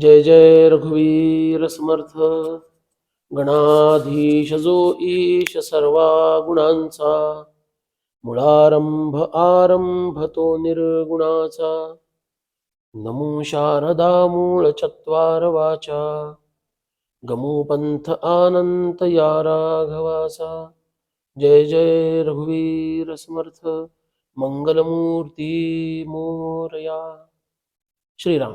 जय जय रघुवीर समर्थ. गणाधीश जो ईश सर्वा गुणांचा. मुळारंभ आरंभ तो निर्गुणाचा. नमो शारदा मूळ चत्वार वाचा. गमोपंथ आनंत या राघवासा जय जय रघुवीर समर्थ. मंगलमूर्ती मोरया. श्रीराम.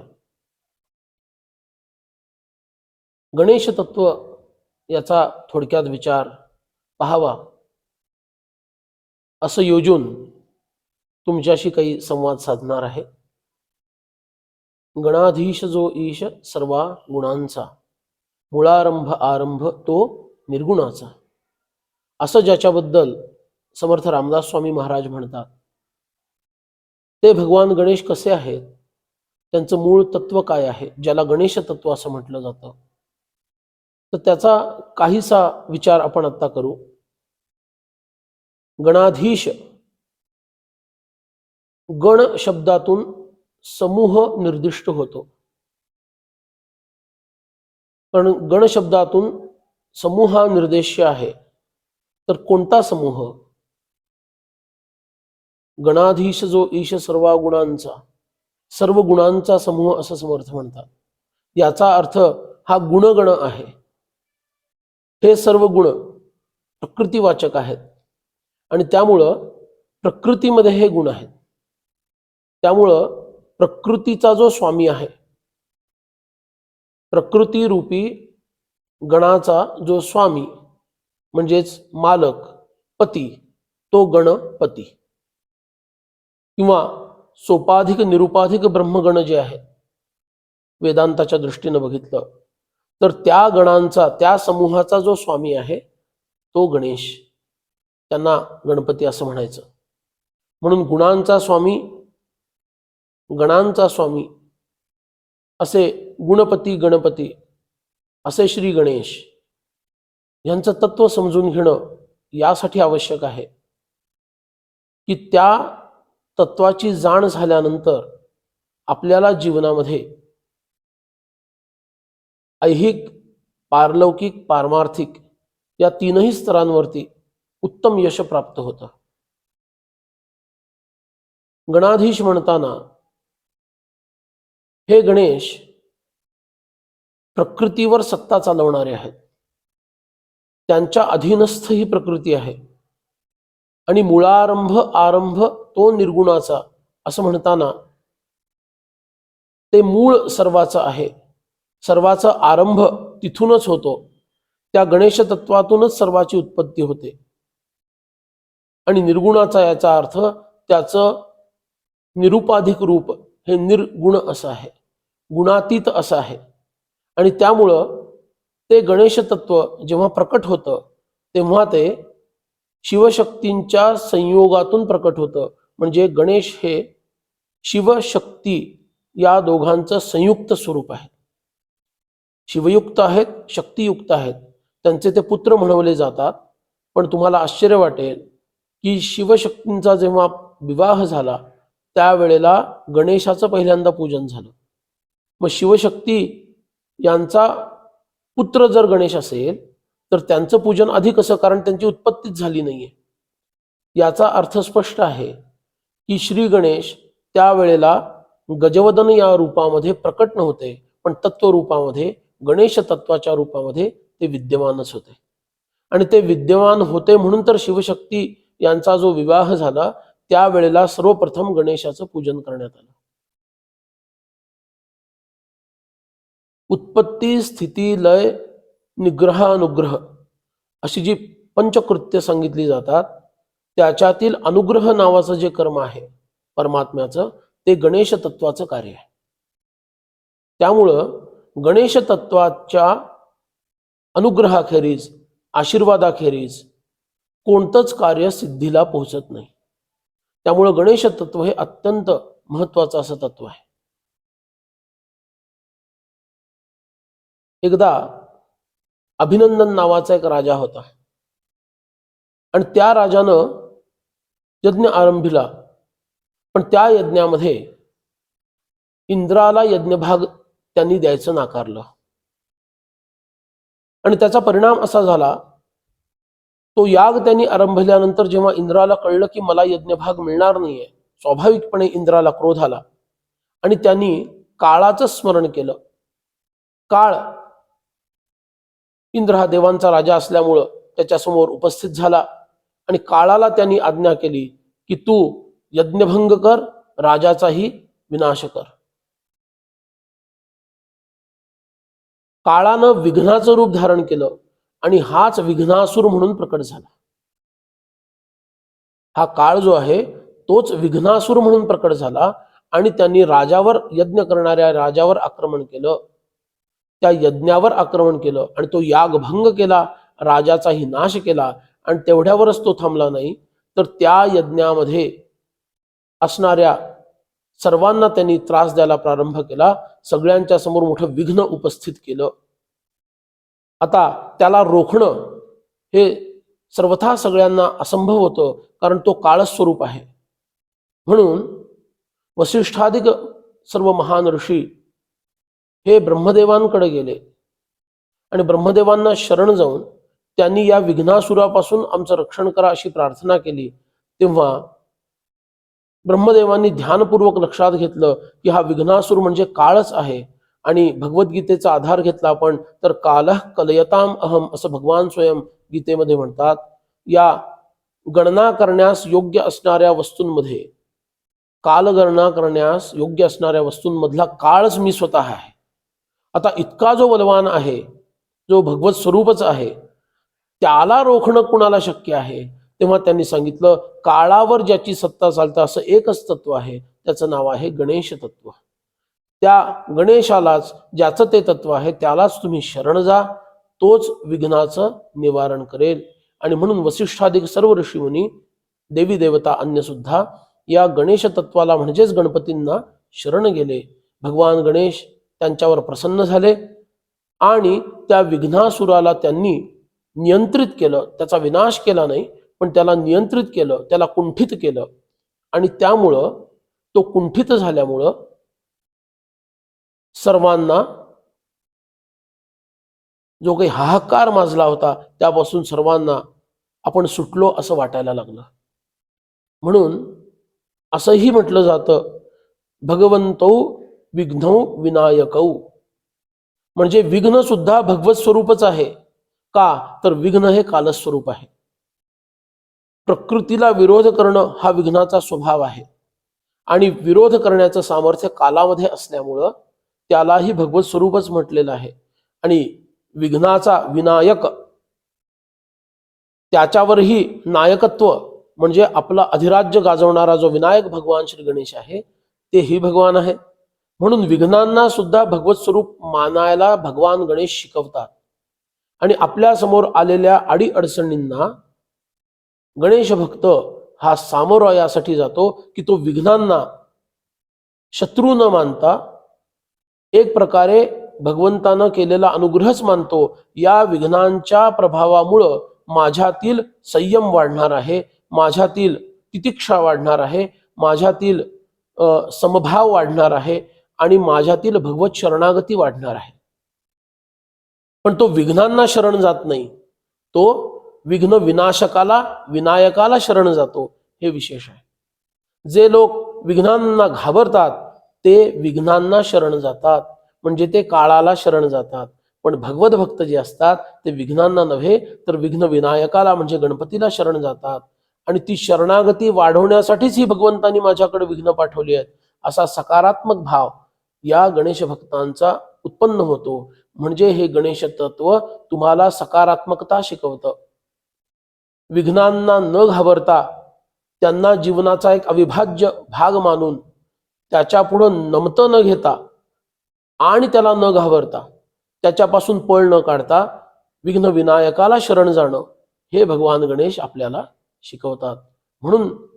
गणेश तत्व याचा थोडक्यात विचार पाहावा. असं योजून तुमच्याशी काही संवाद साधणार आहे. गणाधीश जो ईश सर्वा गुणांचा मुळारंभ आरंभ तो निर्गुणाचा. असं ज्याच्याबद्दल समर्थ रामदास स्वामी महाराज म्हणतात. ते भगवान गणेश कसे आहेत? त्यांचं मूळ तत्व काय आहे? ज्याला गणेश तत्व असं म्हटलं जातं. तर त्याचा काहीसा विचार आपण आता करू. गणाधीश गण शब्दातून समूह निर्दिष्ट होतो. पण गण शब्दातून समूह हा निर्देश आहे. तर कोणता समूह? गणाधीश जो ईश सर्व गुणांचा सर्व गुणांचा समूह असं समर्थ म्हणतात. याचा अर्थ हा गुणगण आहे. हे सर्व गुण प्रकृतीवाचक आहेत. आणि त्यामुळं प्रकृतीमध्ये हे गुण आहेत. त्यामुळं प्रकृतीचा जो स्वामी आहे प्रकृती रूपी गणाचा जो स्वामी म्हणजेच मालक पती तो गणपती. किंवा सोपाधिक निरुपाधिक ब्रह्मगण जे आहेत वेदांताच्या दृष्टीनं बघितलं तर त्या गणांचा त्या समूहाचा जो स्वामी आहे तो गणेश. त्यांना गणपती असं म्हणायचं. म्हणून गुणांचा स्वामी गणांचा स्वामी असे गुणपती गणपती असे श्री गणेश यांचं तत्व समजून घेणं यासाठी आवश्यक आहे. की त्या तत्वाची जाण झाल्यानंतर आपल्याला जीवनामध्ये ऐहिक पारलौकिक पारमार्थिक या तीनही स्तरांवरती उत्तम यश प्राप्त होतं. गणाधीश म्हणताना हे गणेश प्रकृतीवर सत्ता चालवणारे आहेत. त्यांच्या अधीनस्थ ही प्रकृती आहे. आणि मुळारंभ आरंभ तो निर्गुणाचा असं म्हणताना ते मूळ सर्वाचं आहे. सर्वाचा आरंभ तिथूनच होतो. त्या गणेश तत्वातूनच सर्वाची उत्पत्ती होते. आणि निर्गुणाचा याचा अर्थ त्याचं निरुपाधिक रूप हे निर्गुण असं आहे. गुणातीत असं आहे. आणि त्यामुळं ते गणेश तत्व जेव्हा प्रकट होतं तेव्हा ते शिवशक्तींच्या संयोगातून प्रकट होतं. म्हणजे गणेश हे शिवशक्ती या दोघांचं संयुक्त स्वरूप आहे. शिवयुक्त आहेत शक्तियुक्त आहेत. त्यांचे ते पुत्र म्हणवले जातात. पण तुम्हाला आश्चर्य वाटेल की शिवशक्तींचा जेव्हा विवाह झाला त्यावेळेला गणेशाचं पहिल्यांदा पूजन झालं. मग शिवशक्ती यांचा पुत्र जर गणेश असेल तर त्यांचं पूजन अधिक असं कारण त्यांची उत्पत्तीच झाली नाहीये. याचा अर्थ स्पष्ट आहे की श्री गणेश त्यावेळेला गजवदन या रूपामध्ये प्रकट नव्हते पण तत्व रूपामध्ये गणेश तत्वाच्या रूपामध्ये ते विद्यमानच होते. आणि ते विद्यमान होते म्हणून तर शिवशक्ती यांचा जो विवाह झाला त्यावेळेला सर्वप्रथम गणेशाचं पूजन करण्यात आलं. उत्पत्ती स्थिती लय निग्रह अनुग्रह अशी जी पंचकृत्य सांगितली जातात त्याच्यातील अनुग्रह नावाचं जे कर्म आहे परमात्म्याचं ते गणेश तत्वाचं कार्य आहे. त्यामुळं गणेश तत्वाच्या अनुग्रहाखेरीज आशीर्वादाखेरीज कोणतंच कार्य सिद्धीला पोहोचत नाही. त्यामुळं गणेश तत्व हे अत्यंत महत्वाचं असं तत्व आहे. एकदा अभिनंदन नावाचा एक राजा होता. आणि त्या राजानं यज्ञ आरंभिला. पण त्या यज्ञामध्ये इंद्राला यज्ञभाग त्यांनी द्यायचं नाकारलं. आणि त्याचा परिणाम असा झाला तो याग त्यांनी आरंभल्यानंतर जेव्हा इंद्राला कळलं की मला यज्ञभाग मिळणार नाहीये स्वाभाविकपणे इंद्राला क्रोध आला. आणि त्यांनी काळाचं स्मरण केलं. काळ इंद्र हा देवांचा राजा असल्यामुळं त्याच्यासमोर उपस्थित झाला आणि काळाला त्यांनी आज्ञा केली की तू यज्ञभंग कर राजाचाही विनाश कर. काळानं विघ्नाचं रूप धारण केलं आणि हाच विघ्नासूर म्हणून प्रकट झाला. हा काळ जो आहे तोच विघ्नासूर म्हणून प्रकट झाला आणि त्यांनी राजावर यज्ञ करणाऱ्या राजावर आक्रमण केलं. त्या यज्ञावर आक्रमण केलं आणि तो याग भंग केला राजाचाही नाश केला आणि तेवढ्यावरच तो थांबला नाही. तर त्या यज्ञामध्ये असणाऱ्या सर्वांना त्यांनी त्रास द्यायला प्रारंभ केला. सगळ्यांच्या समोर मोठं विघ्न उपस्थित केलं. आता त्याला रोखणं हे सर्वथा सगळ्यांना असंभव होतं कारण तो काळच स्वरूप आहे. म्हणून वसिष्ठाधिक सर्व महान ऋषी हे ब्रह्मदेवांकडे गेले. आणि ब्रह्मदेवांना शरण जाऊन त्यांनी या विघ्नासुरापासून आमचं रक्षण करा अशी प्रार्थना केली. तेव्हा ब्रह्मदेवांनी ध्यानपूर्वक लक्षात घेतलं की हा विघ्नासूर म्हणजे काळच आहे. आणि भगवद्गीतेचा आधार घेतला आपण तर कालः कलयताम अहम असं भगवान स्वयं गीतेमध्ये म्हणतात. या गणना करण्यास योग्य असणाऱ्या वस्तूंमध्ये कालगणना करण्यास योग्य असणाऱ्या वस्तूंमधला काळच मी स्वतः आहे. आता इतका जो बलवान आहे जो भगवत स्वरूपच आहे त्याला रोखणं कुणाला शक्य आहे? तेव्हा त्यांनी सांगितलं काळावर ज्याची सत्ता चालतं असं एकच तत्व आहे त्याचं नाव आहे गणेश तत्व. त्या गणेशालाच ज्याचं ते तत्व आहे त्यालाच तुम्ही शरण जा तोच विघ्नाचं निवारण करेल. आणि म्हणून वसिष्ठाधिक सर्व ऋषीमुनी देवी देवता अन्य सुद्धा या गणेश तत्वाला म्हणजेच गणपतींना शरण गेले. भगवान गणेश त्यांच्यावर प्रसन्न झाले आणि त्या विघ्नासुराला त्यांनी नियंत्रित केलं. त्याचा विनाश केला नाही पण त्याला नियंत्रित केलं त्याला कुंठित केलं. आणि त्यामुळं तो कुंठित झाल्यामुळं सर्वांना जो काही हाहाकार माजला होता त्यापासून सर्वांना आपण सुटलो असं वाटायला लागलं. म्हणून असंही म्हटलं जातं भगवंतौ विघ्नौ विनायकौ. म्हणजे विघ्न सुद्धा भगवत स्वरूपच आहे. का? तर विघ्न हे कालस्वरूप आहे. प्रकृतीला विरोध करणं हा विघ्नाचा स्वभाव आहे. आणि विरोध करण्याचं सामर्थ्य कालामध्ये असल्यामुळं त्यालाही भगवत स्वरूपच म्हटलेलं आहे. आणि विघ्नाचा विनायक त्याच्यावरही नायकत्व म्हणजे आपला अधिराज्य गाजवणारा जो विनायक भगवान श्री गणेश आहे तेही भगवान आहे. म्हणून विघ्नांना सुद्धा भगवत स्वरूप मानायला भगवान गणेश शिकवतात. आणि आपल्यासमोर आलेल्या अडी अडचणींना गणेश भक्त हा सामोरा यासाठी जातो की तो विघ्नांना शत्रू न मानता एक प्रकारे भगवंतानं केलेला अनुग्रहच मानतो. या विघ्नांच्या प्रभावामुळं माझ्यातील संयम वाढणार आहे माझ्यातील तितिक्षा वाढणार आहे माझ्यातील समभाव वाढणार आहे आणि माझ्यातील भगवत शरणागती वाढणार आहे. पण तो विघ्नांना शरण जात नाही. तो विघ्न विनाशकाला विनायकाला शरण जातो. हे विशेष आहे. जे लोक विघ्नांना घाबरतात ते विघ्नांना शरण जातात. म्हणजे ते काळाला शरण जातात. पण भगवत भक्त जे असतात ते विघ्नांना नव्हे तर विघ्न विनायकाला म्हणजे गणपतीला शरण जातात. आणि ती शरणागती वाढवण्यासाठीच ही भगवंतांनी माझ्याकडे विघ्न पाठवली आहेत. असा सकारात्मक भाव या गणेश भक्तांचा उत्पन्न होतो. म्हणजे हे गणेश तत्व तुम्हाला सकारात्मकता शिकवतं. विघ्नांना न घाबरता त्यांना जीवनाचा एक अविभाज्य भाग मानून त्याच्या पुढं नमतं न घेता आणि त्याला न घाबरता त्याच्यापासून पळ न काढता विघ्न विनायकाला शरण जाणं हे भगवान गणेश आपल्याला शिकवतात. म्हणून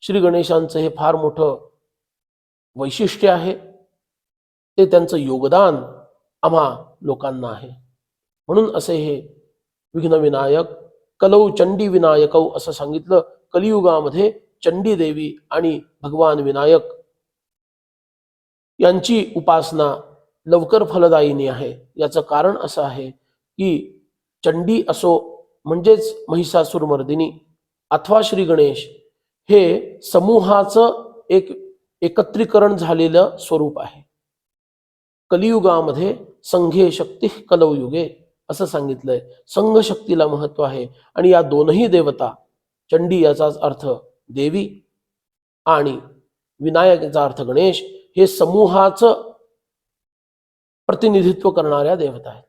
श्री गणेशांचं हे फार मोठं वैशिष्ट्य आहे. ते त्यांचं योगदान आम्हा लोकांना आहे. म्हणून असे हे विघ्नविनायक कलौ चंडी विनायकौ असं सांगितलं. कलियुगामध्ये चंडी देवी आणि भगवान विनायक यांची उपासना लवकर फलदायिनी आहे. याचं कारण असं आहे की चंडी असो म्हणजेच महिषासुरमर्दिनी अथवा श्री गणेश हे समूहाचं एक एकत्रीकरण झालेलं स्वरूप आहे. कलियुगामध्ये संघे शक्ती कलयुगे असं सांगितलंय. संघ शक्तीला महत्त्व आहे. आणि या दोनही देवता चंडी याचाच अर्थ देवी आणि विनायक याचा अर्थ गणेश हे समूहाचं प्रतिनिधित्व करणाऱ्या देवता आहेत.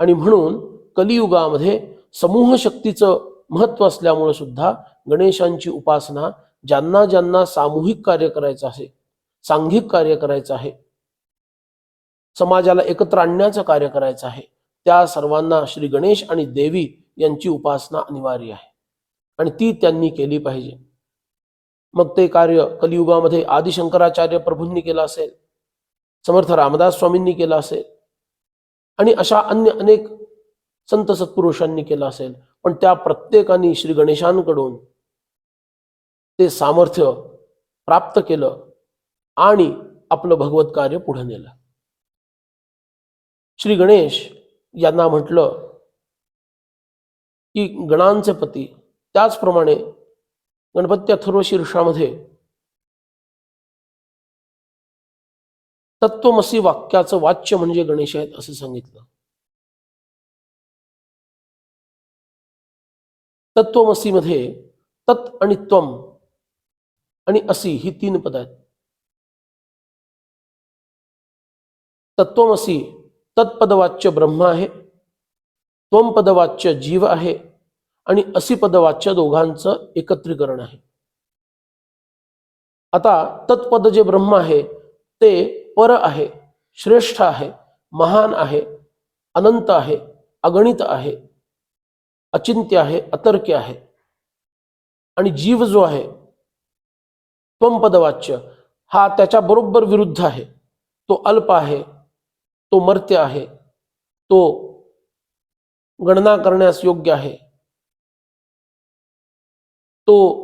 आणि म्हणून कलियुगामध्ये समूह शक्तीचं महत्त्व असल्यामुळे सुद्धा गणेशांची उपासना ज्यांना ज्यांना सामूहिक कार्य करायचं आहे सांघिक कार्य करायचं आहे समाजाला एकत्र आणण्याचं कार्य करायचं आहे त्या सर्वांना श्री गणेश आणि देवी यांची उपासना अनिवार्य आहे. आणि ती त्यांनी केली पाहिजे. मग ते कार्य कलियुगामध्ये आदिशंकराचार्य प्रभूंनी केलं असेल समर्थ रामदास स्वामींनी केलं असेल आणि अशा अन्य अनेक संत सत्पुरुषांनी केलं असेल पण त्या प्रत्येकाने श्री गणेशांकडून ते सामर्थ्य प्राप्त केलं आणि आपलं भगवत कार्य पुढे नेलं. श्री गणेश यांना म्हटलं की गणांचे पती त्याचप्रमाणे गणपती अथर्व शीर्षामध्ये तत्वमसी वाक्याचं वाच्य म्हणजे गणेश आहेत असं सांगितलं. तत्वमसीमध्ये तत् आणि त्वम आणि असी ही तीन पद आहेत. तत्वमसी तत्पदवाच्य ब्रह्म आहे त्वमपदवाच्य जीव आहे आणि असी पदवाच्य दोघांचं एकत्रीकरण आहे. आता तत्पद जे ब्रह्म आहे ते पर आहे श्रेष्ठ आहे महान आहे अनंत आहे अगणित आहे अचिंत्य आहे अतर्क्य आहे. आणि जीव जो आहे त्वमपदवाच्य हा त्याच्या बरोबर विरुद्ध आहे तो अल्प आहे तो मर्त्य आहे. तो गणना करण्यास योग्य आहे. तो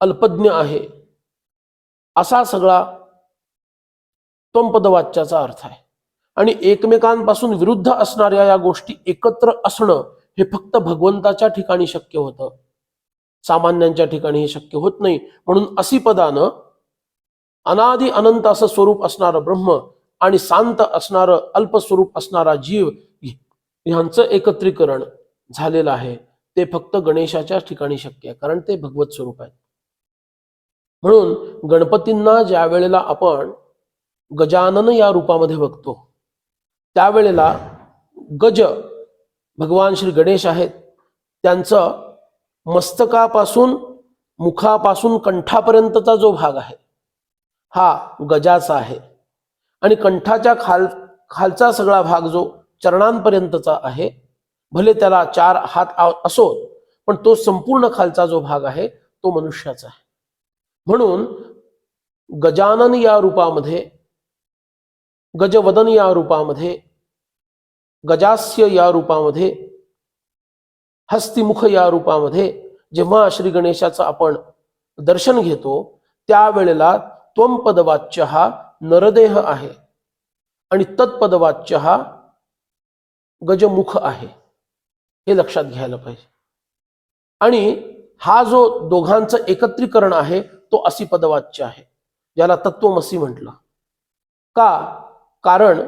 अल्पज्ञ आहे. असा सगळा त्वंपदवाच्याचा अर्थ आहे. आणि एकमेकांपासून विरुद्ध असणाऱ्या या गोष्टी एकत्र असणं हे फक्त भगवंताच्या ठिकाणी शक्य होतं. सामान्यांच्या ठिकाणी हे शक्य होत नाही. म्हणून असिपदानं अनादि अनंत असं स्वरूप असणारं ब्रह्म आणि शांत असणारं अल्पस्वरूप असणारा जीव यांचं एकत्रीकरण झालेलं आहे. ते फक्त गणेशाच्या ठिकाणी शक्य आहे कारण ते भगवत स्वरूप आहे म्हणून गणपतींना ज्या वेळेला आपण गजानन या रूपामध्ये बघतो त्यावेळेला गज भगवान श्री गणेश आहेत. त्यांचं मस्तकापासून मुखापासून कंठापर्यंतचा जो भाग आहे हा गजाचा आहे. आणि कंठाच्या खाल खालचा सगळा भाग जो चरणांपर्यंतचा आहे भले त्याला चार हात असो असोत पण तो संपूर्ण खालचा जो भाग आहे तो मनुष्याचा आहे. म्हणून गजानन या रूपामध्ये गजवदन या रूपामध्ये गजास्य या रूपामध्ये हस्तिमुख या रूपामध्ये जेव्हा श्री गणेशाचं आपण दर्शन घेतो त्यावेळेला त्वंपदवाच्य हा नरदेह आहे आणि तत्पदवाच्य हा गजमुख आहे. हे लक्षात घ्यायला पाहिजे. आणि हा जो दोघांचं एकत्रीकरण आहे तो असी पदवाच्य आहे. ज्याला तत्वमसी म्हटलं. का? कारण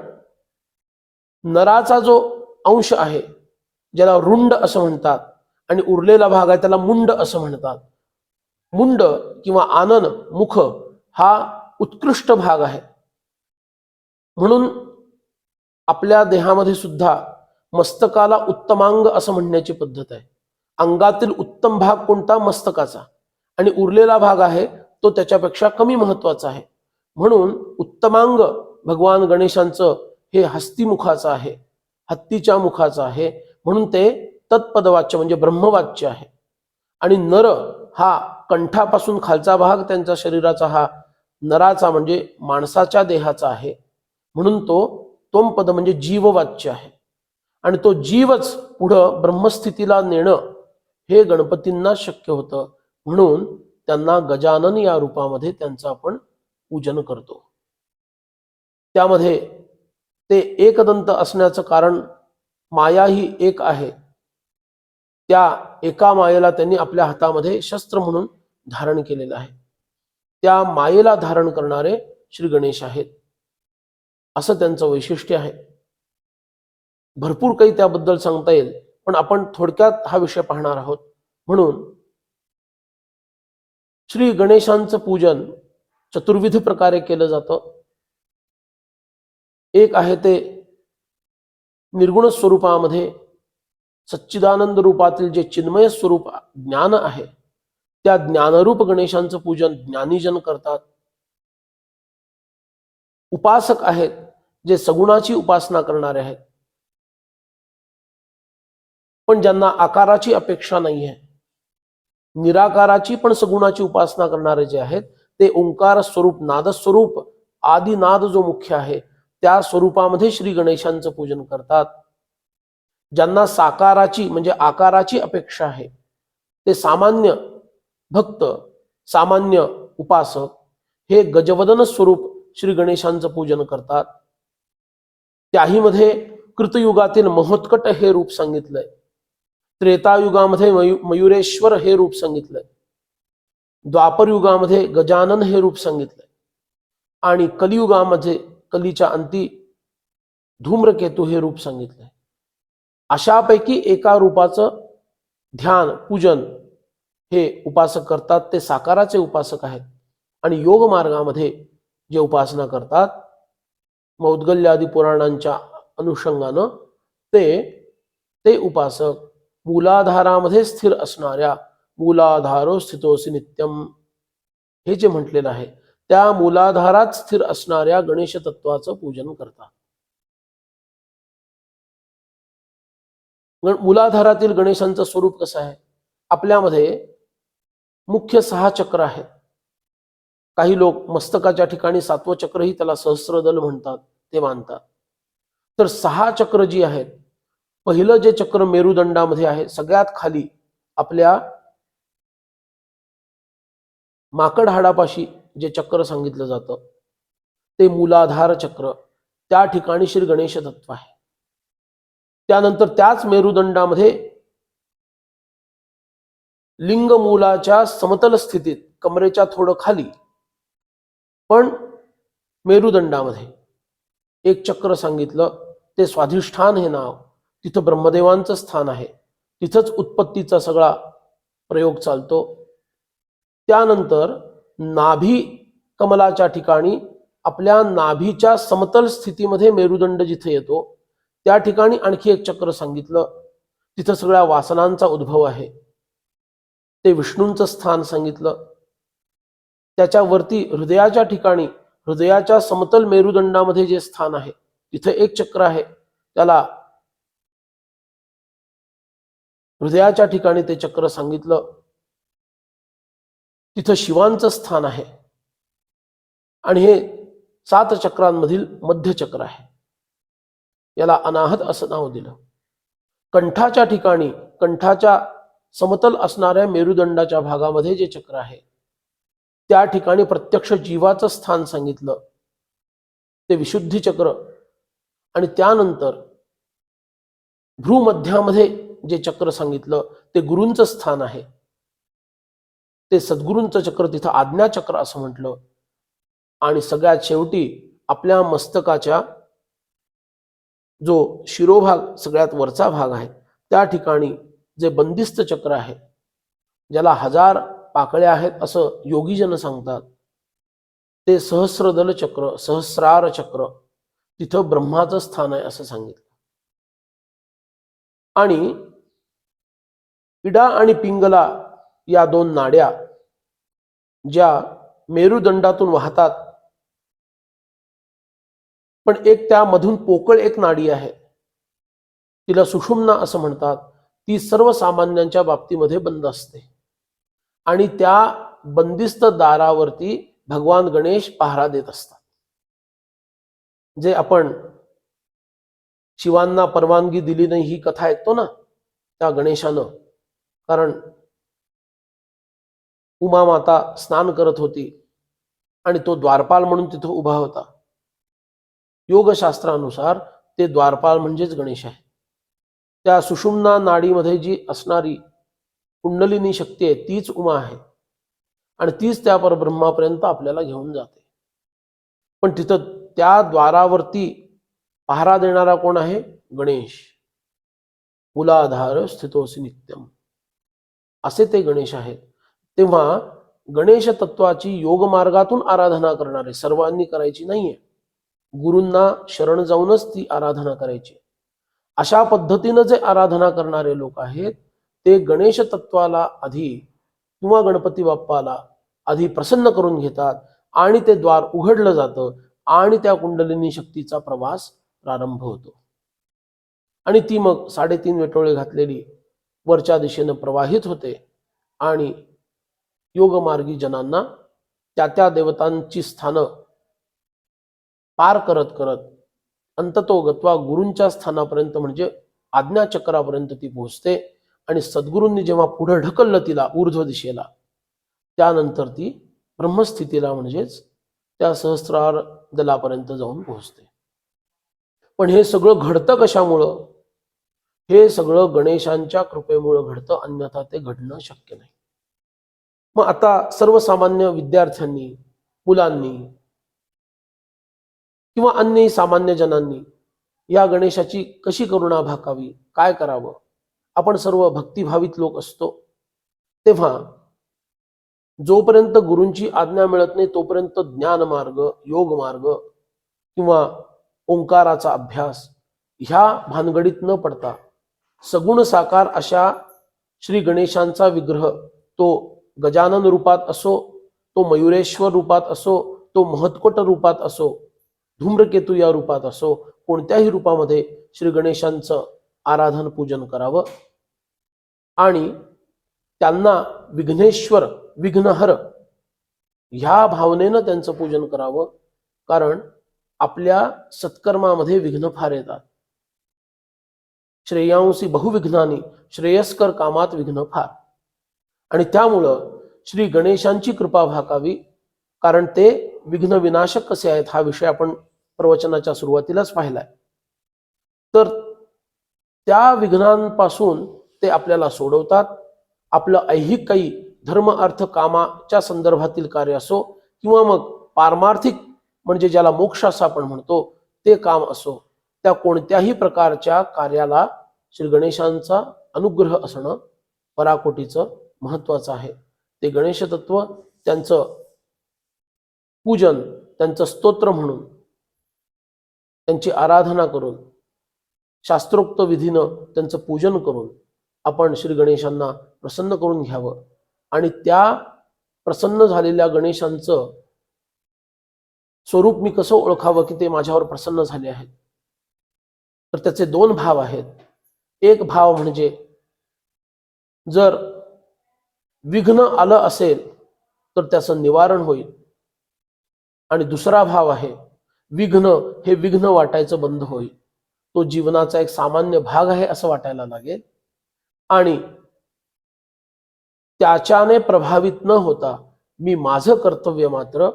नराचा जो अंश आहे ज्याला रुंड असं म्हणतात आणि उरलेला भाग आहे त्याला मुंड असं म्हणतात. मुंड किंवा आनन मुख हा उत्कृष्ट भाग आहे. म्हणून आपल्या देहामध्ये सुद्धा मस्तकाला उत्तमांग असं म्हणण्याची पद्धत आहे. अंगातील उत्तम भाग कोणता? मस्तकाचा. आणि उरलेला भाग आहे तो त्याच्यापेक्षा कमी महत्त्वाचा आहे. म्हणून उत्तमांग भगवान गणेशांचं हे हस्तिमुखाचं आहे हत्तीच्या मुखाचं आहे. म्हणून ते तत्पदवाच्य म्हणजे ब्रह्मवाच्य आहे. आणि नर हा कंठापासून खालचा भाग त्यांच्या शरीराचा हा नराचा म्हणजे माणसाच्या देहाचा आहे. म्हणून तो तोम पद म्हणजे जीववाच्य आहे. आणि तो जीवच पुढं ब्रह्मस्थितीला नेणं हे गणपतींना शक्य होतं. म्हणून त्यांना गजानन या रूपामध्ये त्यांचं आपण पूजन करतो. त्यामध्ये ते एकदंत असण्याचं कारण माया ही एक आहे. त्या एका मायेला त्यांनी आपल्या हातामध्ये शस्त्र म्हणून धारण केलेलं आहे. त्या मायेला धारण करणारे श्री गणेश आहेत. असं त्यांचं वैशिष्ट्य आहे. भरपूर काही त्याबद्दल सांगता येईल पण आपण थोडक्यात हा विषय पाहणार आहोत. म्हणून श्री गणेशांचं पूजन चतुर्विध प्रकारे केलं जातं. एक आहे ते निर्गुण स्वरूपामध्ये सच्चिदानंद रूपातील जे चिन्मय स्वरूप ज्ञान आहे त्या ज्ञानरूप गणेशांचं पूजन ज्ञानीजन करतात. उपासक आहेत जे सगुणाची उपासना करणारे आहेत. पण ज्यांना आकाराची अपेक्षा नाही आहे निराकाराची पण सगुणाची उपासना करणारे जे आहेत ते ओंकार स्वरूप नादस्वरूप आदी नाद जो मुख्य आहे त्या स्वरूपामध्ये श्री गणेशांचं पूजन करतात. ज्यांना साकाराची म्हणजे आकाराची अपेक्षा आहे ते सामान्य भक्त सामान्य उपासक हे गजवदन स्वरूप श्री गणेशांचं पूजन करतात. त्याहीमध्ये कृतयुगातील महोत्कट हे रूप सांगितलंय. त्रेतायुगामध्ये मयु मयुरेश्वर हे रूप सांगितलंय. द्वापर युगामध्ये गजानन हे रूप सांगितलंय. आणि कलियुगामध्ये कलीच्या अंती धूम्रकेतू हे रूप सांगितलंय. अशापैकी एका रूपाचं ध्यान पूजन हे उपासक करतात ते साकाराचे उपासक आहेत. आणि योग मार्गामध्ये जे उपासना करतात मौद्गल्यादी पुराणांच्या अनुषंगानं ते ते उपासक मूलाधारामध्ये स्थिर असणाऱ्या मूलाधारो स्थितोसी नित्यम हे जे म्हटलेलं आहे त्या मूलाधारात स्थिर असणाऱ्या गणेश तत्वाचं पूजन करतात. मूलाधारातील गणेशांचं स्वरूप कसं आहे? आपल्यामध्ये मुख्य सहा चक्र आहेत. काही लोक मस्तकाच्या ठिकाणी सातवं चक्रही त्याला सहस्रदल म्हणतात ते मानतात. तर सहा चक्र जी आहेत पहिलं जे चक्र मेरुदंडामध्ये आहे सगळ्यात खाली आपल्या माकड हाडापाशी जे चक्र सांगितलं जातं ते मूलाधार चक्र त्या ठिकाणी श्री गणेश तत्व आहे. त्यानंतर त्याच मेरुदंडामध्ये लिंगमूलाच्या समतल स्थितीत कमरेच्या थोडं खाली. पण मेरुदंडामध्ये एक चक्र सांगितलं ते स्वाधिष्ठान हे नाव. तिथं ब्रह्मदेवांचं स्थान आहे. तिथंच उत्पत्तीचा सगळा प्रयोग चालतो. त्यानंतर नाभी कमलाच्या ठिकाणी आपल्या नाभीच्या समतल स्थितीमध्ये मेरुदंड जिथे येतो त्या ठिकाणी आणखी एक चक्र सांगितलं. तिथं सगळ्या वासनांचा उद्भव आहे. ते विष्णूंचं स्थान सांगितलं. त्याच्यावरती हृदयाच्या ठिकाणी हृदयाच्या समतल मेरुदंडामध्ये जे स्थान आहे तिथं एक चक्र आहे. त्याला हृदयाच्या ठिकाणी ते चक्र सांगितलं. तिथं शिवांचं स्थान आहे. आणि हे सात चक्रांमधील मध्य चक्र आहे. याला अनाहत असं नाव दिलं. कंठाच्या ठिकाणी कंठाच्या समतल असणाऱ्या मेरुदंडाच्या भागामध्ये जे चक्र आहे त्या ठिकाणी प्रत्यक्ष जीवाचं स्थान सांगितलं. ते विशुद्धी चक्र आणि त्यानंतर भ्रूमध्यामध्ये जे चक्र सांगितलं ते गुरूंचं स्थान आहे. ते सद्गुरूंचं चक्र तिथं आज्ञा चक्र असं म्हटलं. आणि सगळ्यात शेवटी आपल्या मस्तकाच्या जो शिरोभाग सगळ्यात वरचा भाग आहे त्या ठिकाणी जे बंदिस्त चक्र आहे ज्याला हजार पाकळ्या आहेत असं योगीजन सांगतात ते सहस्रदल चक्र सहस्रार चक्र तिथं ब्रह्माचं स्थान आहे असं सांगितलं. आणि इडा आणि पिंगला या दोन नाड्या ज्या मेरुदंडातून वाहतात पण एक त्यामधून पोकळ एक नाडी आहे तिला सुषुम्ना असं म्हणतात ती सर्वसामान्यांच्या बाबतीमध्ये बंद असते. आणि त्या बंदिस्त दारावरती भगवान गणेश पहारा देत असतात. जे आपण शिवांना परवानगी दिली नाही ही कथा ऐकतो ना त्या गणेशानं. कारण उमा माता स्नान करत होती आणि तो द्वारपाल म्हणून तिथं उभा होता. योगशास्त्रानुसार ते द्वारपाल म्हणजेच गणेश आहे त्या सुषुम्ना नाडीमध्ये जी असणारी कुंडलिनी शक्ती आहे तीच उमा आहे. आणि तीच त्या परब्रह्मापर्यंत आपल्याला घेऊन जाते. पण तिथं त्या द्वारावरती पहारा देणारा कोण आहे? गणेश. कुलाधार स्थितोसी नित्यम. असे ते गणेश आहेत. तेव्हा गणेश तत्वाची योग मार्गातून आराधना करणारे सर्वांनी करायची नाहीये. गुरूंना शरण जाऊनच ती आराधना करायची. अशा पद्धतीनं जे आराधना करणारे लोक आहेत ते गणेश तत्वाला आधी किंवा गणपती बाप्पाला आधी प्रसन्न करून घेतात आणि ते द्वार उघडलं जातं आणि त्या कुंडलिनी शक्तीचा प्रवास प्रारंभ होतो. आणि ती मग साडेतीन वेटोळे घातलेली वरच्या दिशेनं प्रवाहित होते आणि योगमार्गी जनांना त्या त्या देवतांची स्थानं पार करत करत अंततो गत्वा गुरूंच्या स्थानापर्यंत म्हणजे आज्ञाचक्रापर्यंत ती पोहोचते आणि सद्गुरूंनी जेव्हा पुढे ढकललं तिला ऊर्ध्व दिशेला त्यानंतर ती ब्रह्मस्थितीला म्हणजेच त्या सहस्रार दलापर्यंत जाऊन पोहोचते. पण हे सगळं घडतं कशामुळं? हे सगळं गणेशांच्या कृपेमुळं घडतं अन्यथा ते घडणं शक्य नाही. मग आता सर्वसामान्य विद्यार्थ्यांनी मुलांनी किंवा अन्य सामान्य जनांनी या गणेशाची कशी करुणा भाकावी? काय करावं? आपण सर्व भक्तिभावित लोक असतो. तेव्हा जोपर्यंत गुरूंची आज्ञा मिळत नाही तोपर्यंत ज्ञान मार्ग योग मार्ग किंवा ओंकाराचा अभ्यास ह्या भानगडीत न पडता सगुण साकार अशा श्री गणेशांचा विग्रह तो गजानन रूपात असो तो मयुरेश्वर रूपात असो तो महत्कोट रूपात असो धूम्रकेतू या रूपात असो कोणत्याही रूपामध्ये श्री गणेशांचं आराधन पूजन करावं. आणि त्यांना विघ्नेश्वर विघ्नहर ह्या भावनेनं त्यांचं पूजन करावं. कारण आपल्या सत्कर्मामध्ये विघ्न फार येतात. श्रेयांसी बहुविघ्नानी श्रेयस्कर कामात विघ्न फार. आणि त्यामुळं श्री गणेशांची कृपा भाकावी. कारण ते विघ्न विनाशक कसे आहेत हा विषय आपण प्रवचनाच्या सुरुवातीलाच पाहिलाय. तर त्या विघ्नांपासून ते आपल्याला सोडवतात. आपलं ऐहिक काही धर्म अर्थ कामाच्या संदर्भातील कार्य असो किंवा मग पारमार्थिक म्हणजे ज्याला मोक्ष असं आपण म्हणतो ते काम असो त्या कोणत्याही प्रकारच्या कार्याला श्री गणेशांचा अनुग्रह असणं पराकोटीचं महत्वाचं आहे. ते गणेश तत्व त्यांचं पूजन त्यांचं स्तोत्र म्हणून त्यांची आराधना करून शास्त्रोक्त विधीनं त्यांचं पूजन करून आपण श्री गणेशांना प्रसन्न करून घ्यावं. आणि त्या प्रसन्न झालेल्या गणेशांचं स्वरूप मी कसं ओळखावं की ते माझ्यावर प्रसन्न झाले आहेत? तर त्याचे दोन भाव आहेत. एक भाव म्हणजे जर विघ्न आलं असेल तर त्याचं निवारण होईल. आणि दुसरा भाव आहे विघ्न हे विघ्न वाटायचं बंद होईल. तो जीवनाचा एक सामान्य भाग आहे असं वाटायला लागेल. आणि त्याच्याने प्रभावित न होता मी माझं कर्तव्य मात्र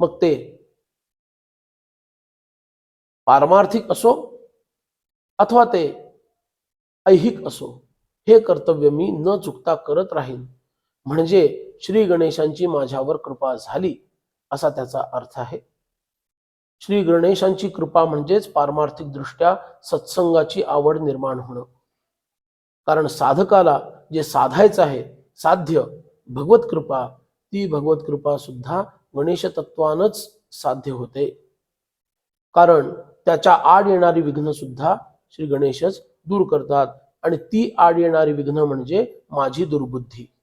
मग ते पारमार्थिक असो अथवा ते ऐहिक असो हे कर्तव्य मी न चुकता करत राहीन. म्हणजे श्री गणेशांची माझ्यावर कृपा झाली असा त्याचा अर्थ आहे. श्री गणेशांची कृपा म्हणजेच पारमार्थिकदृष्ट्या सत्संगाची आवड निर्माण होणं. कारण साधकाला जे साधायचं आहे साध्य भगवत कृपा ती भगवत कृपा सुद्धा गणेश तत्वानच साध्य होते. कारण त्याच्या आड येणारी विघ्न सुद्धा श्री गणेशच दूर करतात आणि ती आड येणारी विघ्न म्हणजे माझी दुर्बुद्धी.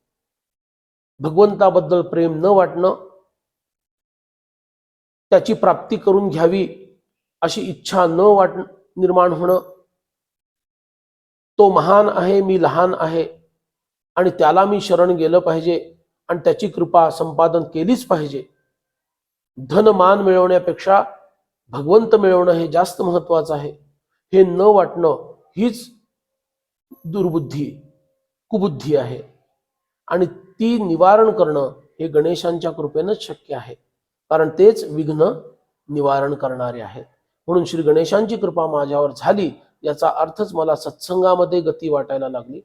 भगवंताबद्दल प्रेम न वाटणं त्याची प्राप्ती करून घ्यावी अशी इच्छा न वाट निर्माण होणं. तो महान आहे मी लहान आहे आणि त्याला मी शरण गेलं पाहिजे आणि त्याची कृपा संपादन केलीच पाहिजे. धनमान मिळवण्यापेक्षा भगवंत मिळवणं हे जास्त महत्वाचं आहे. हे न वाटणं हीच दुर्बुद्धी कुबुद्धी आहे. आणि ती निवारण करणं हे गणेशांच्या कृपेनंच शक्य आहे. कारण तेच विघ्न निवारण करणारे आहेत. म्हणून श्री गणेशांची कृपा माझ्यावर झाली याचा अर्थच मला सत्संगामध्ये गती वाटायला लागली.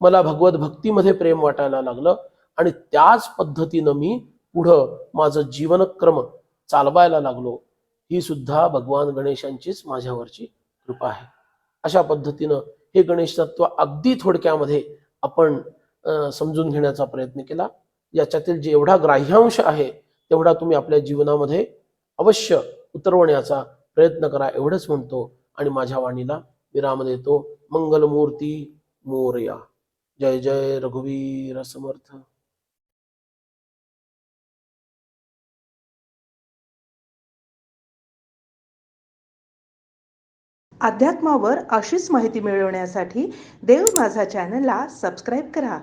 मला भगवत भक्तीमध्ये प्रेम वाटायला लागलं आणि त्याच पद्धतीनं मी पुढं माझं जीवनक्रम चालवायला लागलो. ही सुद्धा भगवान गणेशांचीच माझ्यावरची कृपा आहे. अशा पद्धतीनं हे गणेश तत्व अगदी थोडक्यामध्ये आपण समजून घेण्याचा प्रयत्न केला. याच्यातील जेवढा ग्राह्यांश आहे तेवढा तुम्ही आपल्या जीवनामध्ये अवश्य उतरवण्याचा प्रयत्न करा एवढंच म्हणतो. आणि माझ्या वाणीला विराम देतो. मंगलमूर्ती मोरया. जय जय रघुवीर समर्थ. अध्यात्मावर अशीच माहिती मिळवण्यासाठी देव माझा चॅनलला सबस्क्राईब करा.